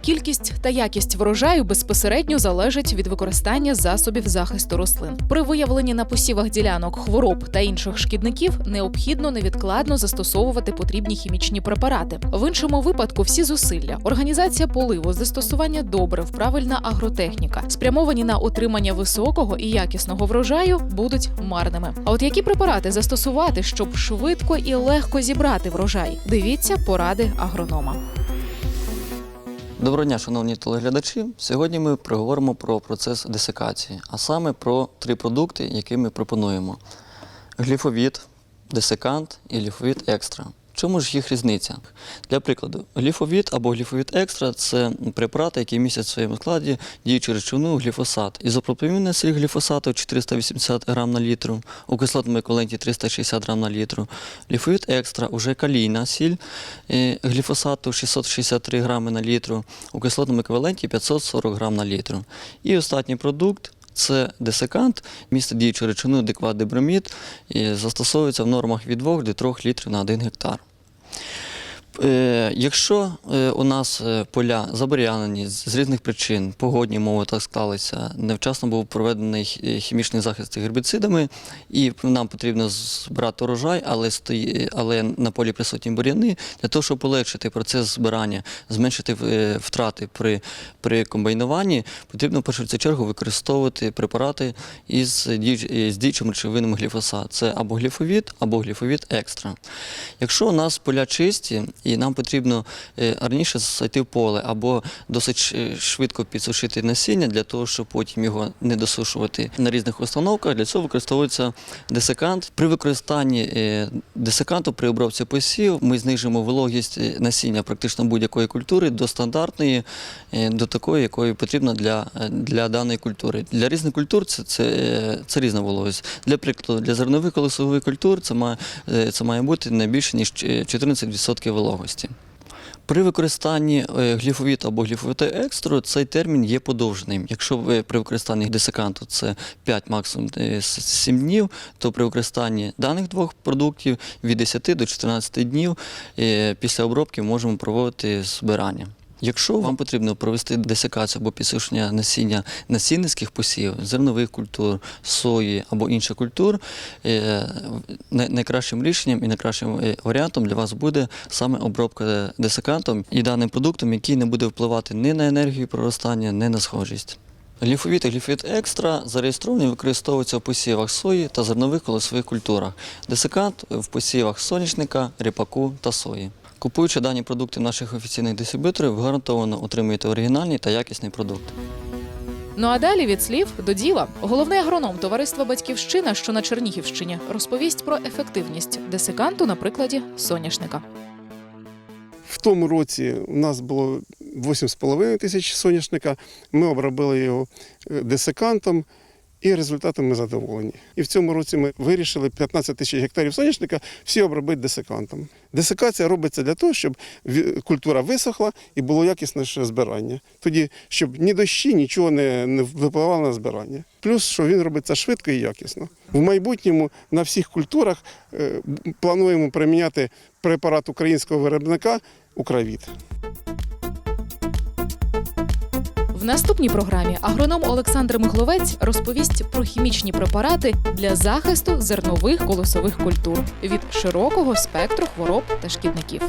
Кількість та якість врожаю безпосередньо залежить від використання засобів захисту рослин. При виявленні на посівах ділянок хвороб та інших шкідників необхідно невідкладно застосовувати потрібні хімічні препарати. В іншому випадку всі зусилля, організація поливу, застосування добрив, правильна агротехніка, спрямовані на отримання високого і якісного врожаю, будуть марними. А от які препарати застосувати, щоб швидко і легко зібрати врожай? Дивіться поради агронома. Доброго дня, шановні телеглядачі. Сьогодні ми проговоримо про процес десикації, а саме про три продукти, які ми пропонуємо: гліфовід, десикант і гліфовід екстра. Чому ж їх різниця? Для прикладу, гліфовід або гліфовід екстра це препарати, які містять в своєму складі діючу речовину гліфосат. Ізопропамінний сіль гліфосату 480 грам на літру, у кислотному еквіваленті 360 грам на літру. Гліфовід екстра уже калійна сіль е, гліфосату 663 грами на літру, у кислотному еквіваленті 540 грам на літру. І останній продукт. Це десикант, містить діючу речовину деквадибромід і застосовується в нормах від 2 до 3 літрів на 1 гектар. Е, Якщо е, у нас е, поля забур'янені з різних причин, погодні умови так склалися, невчасно був проведений хімічний захист гербіцидами, і нам потрібно збирати урожай, але, стої, але на полі присутні бур'яни, для того, щоб полегшити процес збирання, зменшити втрати при, при комбайнуванні, потрібно в першу чергу використовувати препарати із, з діючим речовинами гліфосат. Це або гліфовід, або гліфовід екстра. Якщо у нас поля чисті і нам потрібно е, раніше зайти в поле або досить ш- швидко підсушити насіння для того, щоб потім його не досушувати на різних установках, для цього використовується десикант. При використанні е, десиканту при обробці посів ми знижимо вологість е, насіння практично будь-якої культури до стандартної, е, до такої, якої потрібна для, е, для даної культури. Для різних культур це, це, е, це різна вологість. Для прикладу, для зернових колосових культур це має, е, це має бути не більше ніж е, 14% вологості. При використанні гліфовіту або гліфовіта екстру цей термін є подовженим. Якщо ви при використанні десиканту це 5 максимум е, 7 днів, то при використанні даних двох продуктів від 10 до 14 днів е, після обробки можемо проводити збирання. Якщо вам потрібно провести десикацію або підсушення насіння насінницьких посівів, зернових культур, сої або інших культур, е, найкращим рішенням і найкращим е, варіантом для вас буде саме обробка десикантом і даним продуктом, який не буде впливати ні на енергію проростання, ні на схожість. Гліфовіт і гліфовіт екстра зареєстровані і використовуються в посівах сої та зернових колосових культурах. Десикант в посівах соняшника, ріпаку та сої. Купуючи дані продукти наших офіційних дистриб'юторів, ви гарантовано отримуєте оригінальний та якісний продукт. Ну а далі від слів до діла. Головний агроном товариства Батьківщина, що на Чернігівщині, розповість про ефективність десиканту на прикладі соняшника. В тому році у нас було 8,5 тисяч соняшника. Ми обробили його е, десикантом, і результатом ми задоволені. І в цьому році ми вирішили 15 тисяч гектарів соняшника всі обробити десикантом. Десикація робиться для того, щоб культура висохла і було якісніше збирання. Тоді, щоб ні дощі, нічого не, випливало на збирання. Плюс, що він робиться швидко і якісно. В майбутньому на всіх культурах е, плануємо приміняти препарат українського виробника Укравіт. Наступній програмі агроном Олександр Мигловець розповість про хімічні препарати для захисту зернових колосових культур від широкого спектру хвороб та шкідників.